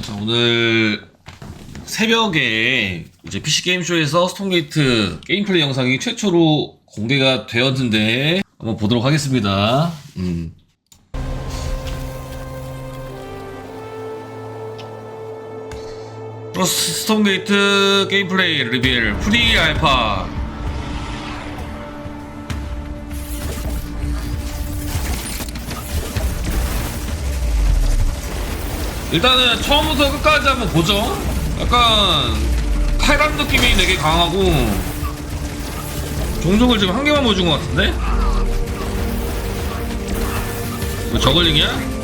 자, 오늘 새벽에 이제 PC 게임쇼에서 스톤게이트 게임 플레이 영상이 최초로 공개가 되었는데 한번 보도록 하겠습니다. 음. 플러스 스톤게이트 게임 플레이 리빌 프리 알파 일단은 처음부터 끝까지 한번 보죠. 약간 칼감 느낌이 되게 강하고 종족을 지금 한 개만 보여준 것 같은데? 뭐 저글링이야?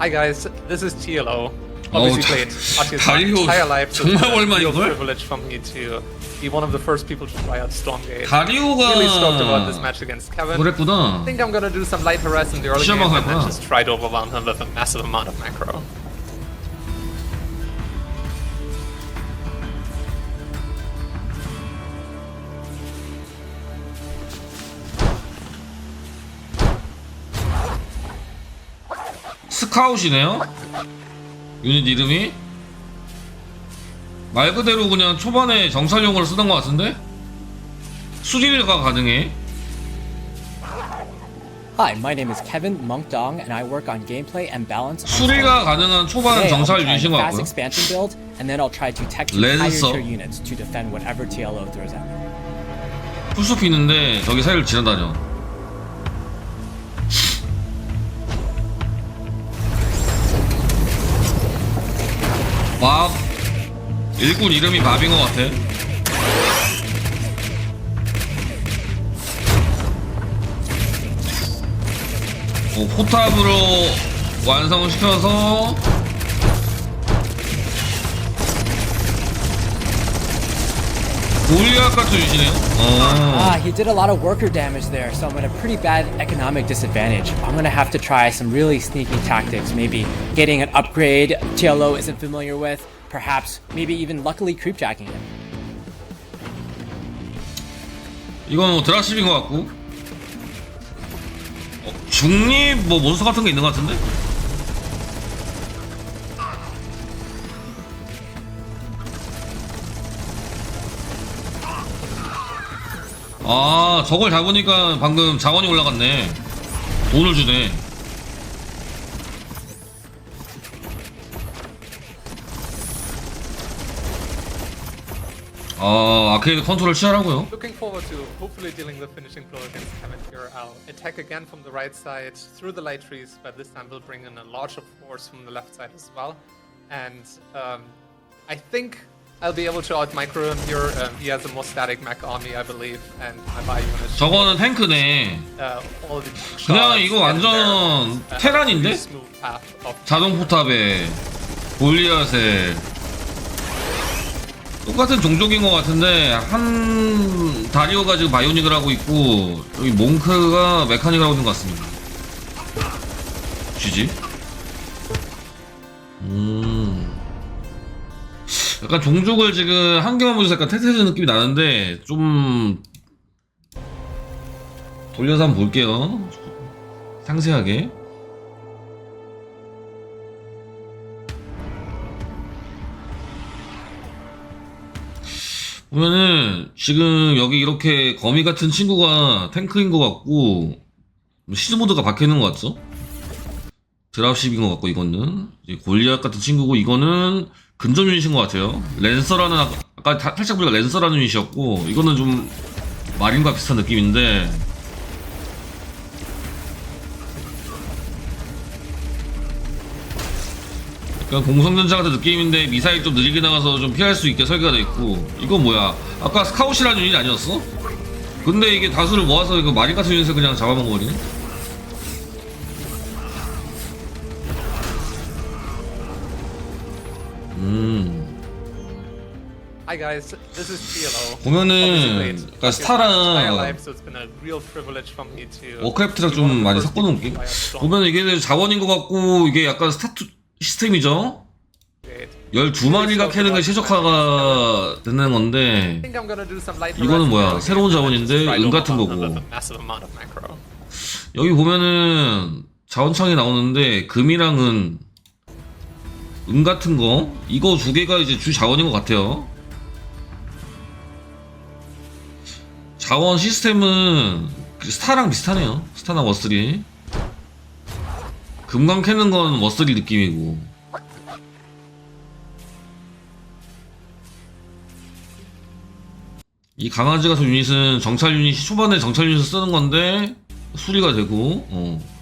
Hi guys, this is. Oh, Obviously 다- played Arceus 다리오 my entire life. so 정말 it's a 오랜만에 real 이걸? privilege for me to be one of the first people to try out Stormgate. 다리오가 Really stoked about this match against Kevin. 그랬구나. I think I'm gonna do some light harass in the early game 시험하고 and then 했구나. just try to overwhelm him with a massive amount of macro. 스카웃이네요? 유닛 이름이? 말 그대로 그냥 초반에 정찰용으로 쓰던 것 같은데? 수리가 가능해. Hi, my name is Kevin Monk Dong, and I work on gameplay and balance. 수리가 가능한 초반 정찰 trying 유닛인 것 fast 같고요. expansion build, and then I'll try to tech two higher 랜서. tier units to defend whatever TLO throws at me. 풀숲이 있는데 저기 사이를 지나다녀. 밥 일꾼 이름이 밥인 것 같아. 어, 포탑으로 완성을 시켜서 골리앗 같은 유시네요. 어. Ah, he did a lot of worker damage there, so I'm at a pretty bad economic disadvantage. I'm gonna have to try some really sneaky tactics, maybe getting an upgrade TLO isn't familiar with, perhaps maybe even luckily creepjacking him. 이건 뭐 드라십인 것 같고 어, 중립 뭐 몬스터 같은 게 있는 것 같은데? 아 저걸 잡으니까 방금 자원이 올라갔네 돈을 주네 아 아케이드 컨트롤 취하라고요 Looking forward to hopefully dealing the finishing blow against here. I'll attack again from the right side through the light trees, but this time we'll bring in a larger force from the left side as well. And um, I think I'll be able to out micro him here. Um, he has a more static mech army, I believe, and my bio units. 저거는 탱크네 uh, all the 그냥 이거 완전 uh, 테란인데? smooth path of 자동 포탑에 골리앗에 똑같은 종족인 것 같은데 한 다리오가 지금 바이오닉을 하고 있고 여기 몽크가 메카닉을 하고 있는 것 같습니다. 쥐지? 음. 약간 종족을 지금 한 개만 보여서 약간 테트리스 느낌이 나는데 좀 돌려서 한번 볼게요. 상세하게. 보면은 지금 여기 이렇게 거미 같은 친구가 탱크인 것 같고 시즈 모드가 박혀 있는 것 같죠? 드랍십인 것 같고 이거는 골리앗 같은 친구고 이거는 근접 유닛인 것 같아요. 랜서라는 아까, 다- 살짝 보니까 랜서라는 유닛이었고 이거는 좀 마린과 비슷한 느낌인데 약간 공성전자 같은 느낌인데 미사일 좀 느리게 나가서 좀 피할 수 있게 설계가 돼 있고 이건 뭐야 아까 스카웃이라는 유닛 아니었어? 근데 이게 다수를 모아서 이거 마린 같은 유닛을 그냥 잡아먹은 거리네 음 Hi guys, this is TLO. 보면은 그러니까 스타랑 워크래프트랑 좀 많이 섞어놓은 게 보면 이게 자원인 것 같고 이게 약간 스타트 시스템이죠? 12마리가 캐는 게 최적화가 되는 건데 이거는 뭐야, 새로운 자원인데 은 같은 거고. 여기 보면은 자원창이 나오는데 금이랑 은, 은 같은 거 이거 두 개가 이제 주 자원인 것 같아요. 자원 시스템은 그 스타랑 비슷하네요. 스타나 워스리. 금광 캐는 건 워스리 느낌이고. 이 강아지 같은 유닛은 정찰 유닛이 초반에 정찰 유닛을 쓰는 건데 수리가 되고 어.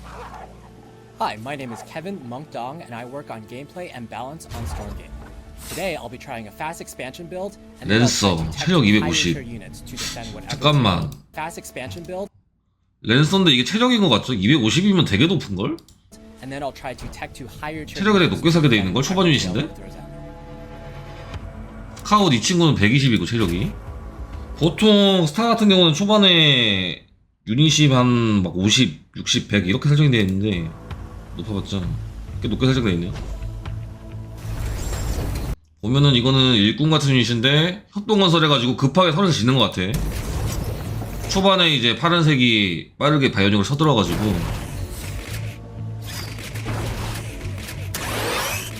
Hi, my name is Kevin Monk Dong, and I work on gameplay and balance on Stormgate. Today, I'll be trying a fast expansion build and 랜서, 체력 higher 250. tier units to defend whatever 잠깐만. Fast expansion build, 랜서인데 이게 체력인 것 같죠? 250이면 되게 높은걸? 체력이 되게 높게 살게 돼 defend 있는 걸? 초반 유닛인데? 카웃 이 친구는 120이고 체력이 보통 스타 같은 경우는 초반에 유닛이 한 막 50, 60, 100 이렇게 설정이 되어 있는데 높아봤자 꽤 높게 설정되어 있네요. 보면은 이거는 일꾼 같은 유닛인데 협동건설 해가지고 급하게 선을 짓는 것 같아. 초반에 이제 파란색이 빠르게 바이오닉을 쳐들어가지고.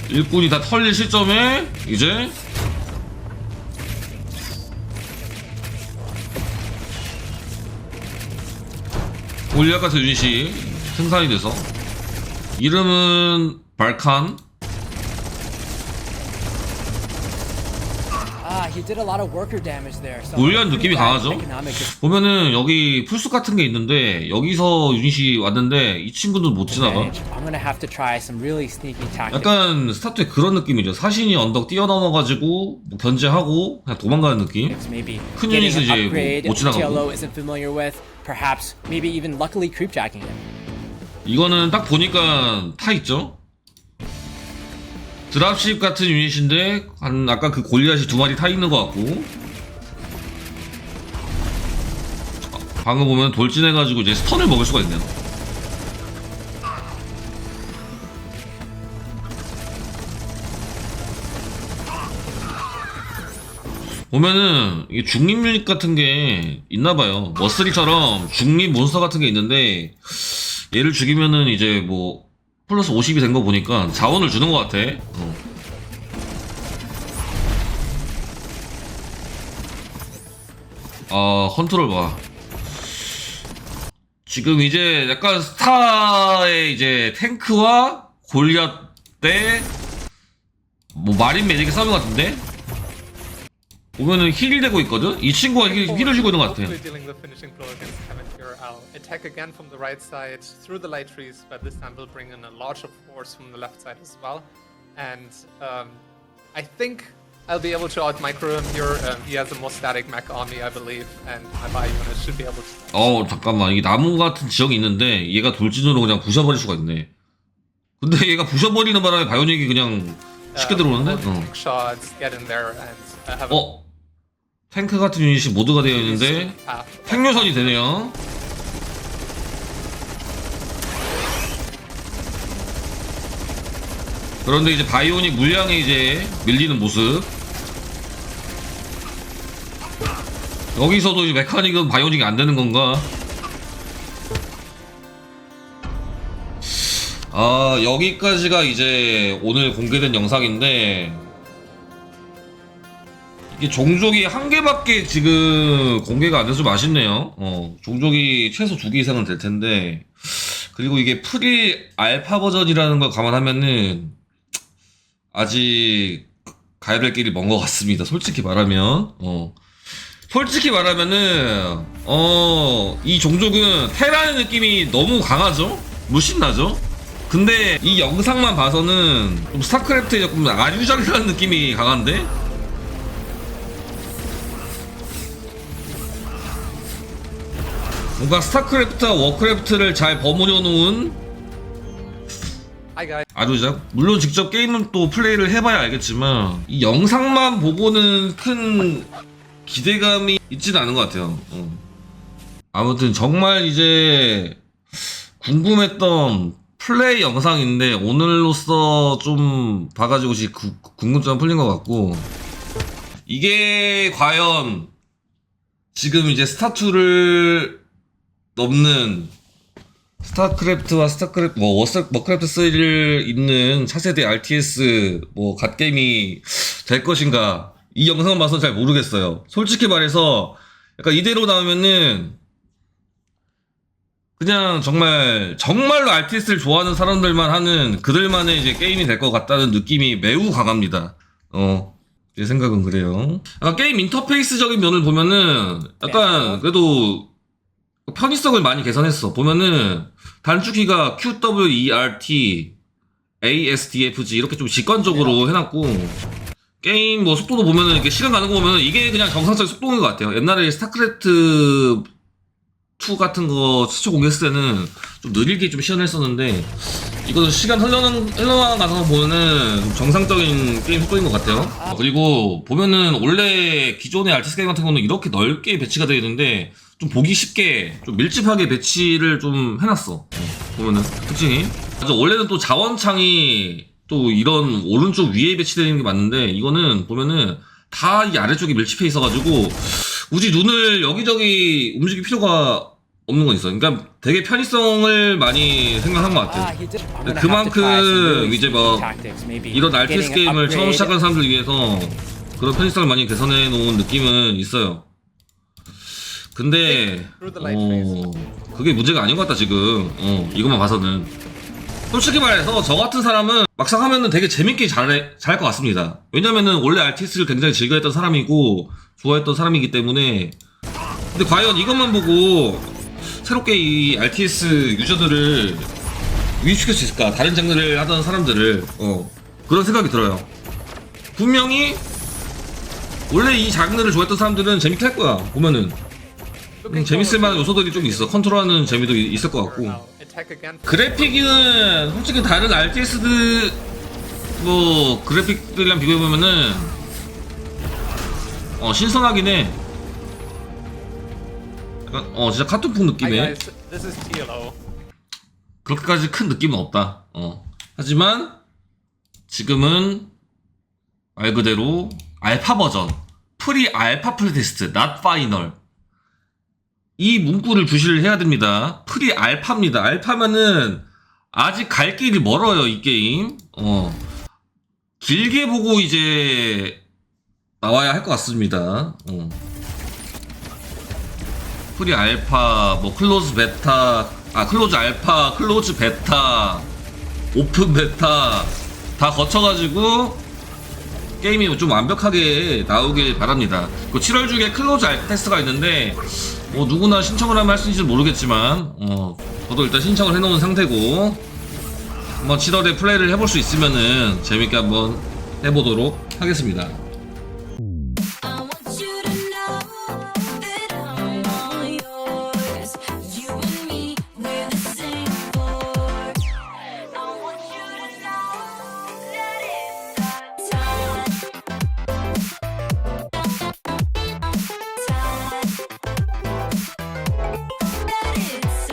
일꾼이 다 털릴 시점에 이제 같은 유닛이 생산이 돼서 이름은 발칸 Ah, pretty 느낌이 강하죠? 보면은 여기 풀숲 같은 게 있는데 여기서 유닛이 왔는데 이 친구는 못 지나가. 약간 스타트에 그런 느낌이죠 사신이 언덕 뛰어넘어가지고 뭐 견제하고 그냥 도망가는 느낌 큰 유닛은 이제 뭐 못 지나가고. 이거는 딱 보니까 타 있죠? 드랍십 같은 유닛인데 한 아까 그 골리앗이 두 마리 타 있는 것 같고. 방금 보면 돌진해가지고 이제 스턴을 먹을 수가 있네요. 보면은 이게 중립 유닛 같은 게 있나봐요. 머스리처럼 중립 몬스터 같은 게 있는데 얘를 죽이면은 이제 뭐 플러스 50이 된 거 보니까 자원을 주는 것 같아. 어. 아 컨트롤 봐. 지금 이제 약간 스타의 이제 탱크와 골리앗 대뭐 마린 매직의 싸움 같은데? 보면은 힐이 되고 있거든? 이 친구가 힐, 힐을 주고 있는 것 같아. Attack again from the right side through the light trees, but this time we'll bring in a larger force from the left side as well. And um, I think I'll be able to out micro him here. Um, he has a more static mech army, I believe, and my bio unit should be able to. 어 잠깐만 이게 나무 같은 지역이 있는데 얘가 돌진으로 그냥 부셔버릴 수가 있네 근데 얘가 부셔버리는 바람에 바이오닉이 그냥 쉽게 uh, 들어오는데? 어. uh, 어? 탱크 같은 유닛이 모드가 되어 있는데 path. 탱료선이 되네요 그런데 이제 바이오닉 물량에 이제 밀리는 모습 여기서도 이제 메카닉은 바이오닉이 안 되는 건가? 아 여기까지가 이제 오늘 공개된 영상인데 이게 종족이 한 개밖에 지금 공개가 안 돼서 좀 아쉽네요. 어, 종족이 최소 두 개 이상은 될 텐데 그리고 이게 프리 알파 버전이라는 걸 감안하면은 아직 가야 될 길이 먼 것 같습니다. 솔직히 말하면 어. 솔직히 말하면은 어 이 종족은 테라의 느낌이 너무 강하죠 무신나죠 근데 이 영상만 봐서는 좀 스타크래프트에 조금 아류작이라는 느낌이 강한데 뭔가 스타크래프트와 워크래프트를 잘 버무려 놓은. 아류작 물론 직접 게임은 또 플레이를 해봐야 알겠지만 이 영상만 보고는 큰 기대감이 있지는 않은 것 같아요. 어. 아무튼 정말 이제 궁금했던 플레이 영상인데 오늘로써 좀 봐가지고 궁금증 풀린 것 같고 이게 과연 지금 이제 스타2를 넘는 스타크래프트와 스타크래프트 뭐 워스, 워크래프트 3를 잇는 차세대 RTS 뭐 갓게임이 될 것인가? 이 영상을 봐서 잘 모르겠어요. 솔직히 말해서 약간 이대로 나오면은 그냥 정말 정말로 RTS를 좋아하는 사람들만 하는 그들만의 이제 게임이 될 것 같다는 느낌이 매우 강합니다. 어 제 생각은 그래요. 게임 인터페이스적인 면을 보면은 약간 그래도 편의성을 많이 개선했어. 보면은 단축키가 Q, W, E, R, T, A, S, D, F, G 이렇게 좀 직관적으로 해놨고 게임 뭐 속도도 보면은 이렇게 시간 가는 거 보면은 이게 그냥 정상적인 속도인 것 같아요. 옛날에 스타크래프트 2 같은 거 수초 공개했을 때는 좀 느리게 좀 시연했었는데 이거는 시간 흘러는 흘러가서 보면은 정상적인 게임 속도인 것 같아요. 어, 그리고 보면은 원래 기존의 RTS 게임 같은 거는 이렇게 넓게 배치가 되어 있는데 좀 보기 쉽게 좀 밀집하게 배치를 좀 해놨어. 어, 보면은 특징이. 원래는 또 자원창이 또 이런 오른쪽 위에 배치되는 게 맞는데 이거는 보면은 다 이 아래쪽에 밀집해 있어가지고 굳이 눈을 여기저기 움직일 필요가 없는 건 있어. 그러니까 되게 편의성을 많이 생각한 것 같아. Have to 그만큼 이제 뭐 maybe 이런 RTS 게임을 처음. 시작한 사람들 위해서 그런 편의성을 많이 개선해 놓은 느낌은 있어요. 근데. 어, 그게 문제가 아닌 것 같다 지금. 어, 이것만 봐서는. 솔직히 말해서 저 같은 사람은 막상 하면은 되게 재밌게 잘해 잘할 것 같습니다. 왜냐면은 원래 RTS를 굉장히 즐겨했던 사람이고 좋아했던 사람이기 때문에. 근데 과연 이것만 보고 새롭게 이 RTS 유저들을 위축시킬 수 있을까? 다른 장르를 하던 사람들을 어 그런 생각이 들어요. 분명히 원래 이 장르를 좋아했던 사람들은 재밌게 할 거야. 보면은 음, 재밌을 만한 요소들이 좀 있어. 컨트롤하는 재미도 이- 있을 것 같고. 그래픽은 솔직히 다른 RTS들 뭐 그래픽들이랑 비교해 보면은 어 신선하긴 해. 약간 어 진짜 is TLO. 그렇게까지 큰 느낌은 없다. 어. 하지만 지금은 말 그대로 알파 버전, 프리 알파 플레이테스트, not final. 이 문구를 주시를 해야 됩니다. 프리 알파입니다. 알파면은 아직 갈 길이 멀어요, 이 게임. 어. 길게 보고 이제 나와야 할 것 같습니다. 어. 프리 알파, 뭐 클로즈 베타, 아 클로즈 알파, 클로즈 베타, 오픈 베타 다 거쳐가지고 게임이 좀 완벽하게 나오길 바랍니다. 그 7월 중에 클로즈 알파 테스트가 있는데 뭐 누구나 신청을 하면 할 수 있을지 모르겠지만 어 저도 일단 신청을 해놓은 상태고 한번 7월에 플레이를 해볼 수 있으면은 재밌게 한번 해보도록 하겠습니다.